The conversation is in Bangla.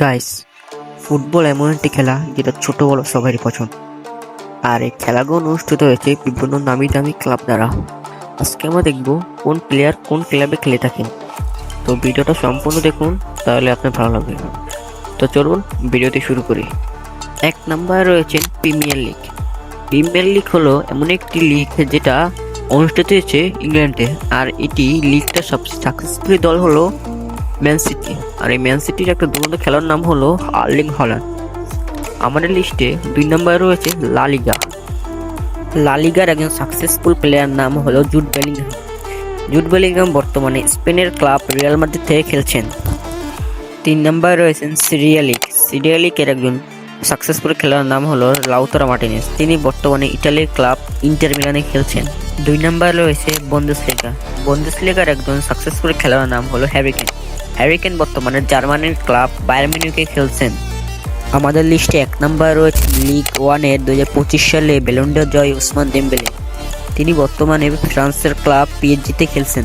গাইস ফুটবল এমন একটি খেলা যেটা ছোট বড় সবারই পছন্দ। আর এই খেলাগুলো অনুষ্ঠিত হয়েছে বিভিন্ন নামি দামি ক্লাব দ্বারা। আজকে আমরা দেখব কোন প্লেয়ার কোন ক্লাবে খেলে থাকেন। তো ভিডিওটা সম্পূর্ণ দেখুন, তাহলে আপনার ভালো লাগবে। তো চলুন ভিডিওটি শুরু করি। এক নম্বরে রয়েছেন প্রিমিয়ার লিগ প্রিমিয়ার লিগ হলো এমন একটি লিগ যেটা অনুষ্ঠিত হয়েছে ইংল্যান্ডে আর এটি লিগটা সবচেয়ে সাকসেসফুল দল হলো ম্যান সিটি আর এই ম্যান সিটির একটা দুরন্ত খেলার নাম হলো আর্লিং হল্যান্ড আমাদের লিস্টে দুই নম্বরে রয়েছে লা লিগা। লা লিগার একজন সাকসেসফুল প্লেয়ার নাম হলো জুট বেলিংহাম। জুট বেলিংহাম বর্তমানে স্পেনের ক্লাব রিয়াল মাদ্রিদ থেকে খেলছেন। তিন নম্বরে রয়েছেন সিরিয়া লিগ। সিরিয়া লিগের একজন সাকসেসফুল খেলার নাম হলো লাউতারা মার্টিনেস। তিনি বর্তমানে ইটালির ক্লাব ইন্টার মিলানে খেলছেন। দুই নম্বরে রয়েছে বন্দেসলিগা। বন্দেসলিগার একজন সাকসেসফুল খেলোয়াড়ের নাম হলো হ্যারিকেন হ্যারিকেন বর্তমানে জার্মানির ক্লাব বায়ারমিনিউকে খেলছেন। আমাদের লিস্টে এক নম্বর রয়েছে লিগ ওয়ানের দু হাজার পঁচিশ সালে বেলন্ডার জয় উসমান দেমবেলে। তিনি বর্তমানে ফ্রান্সের ক্লাব পিএইচজিতে খেলছেন।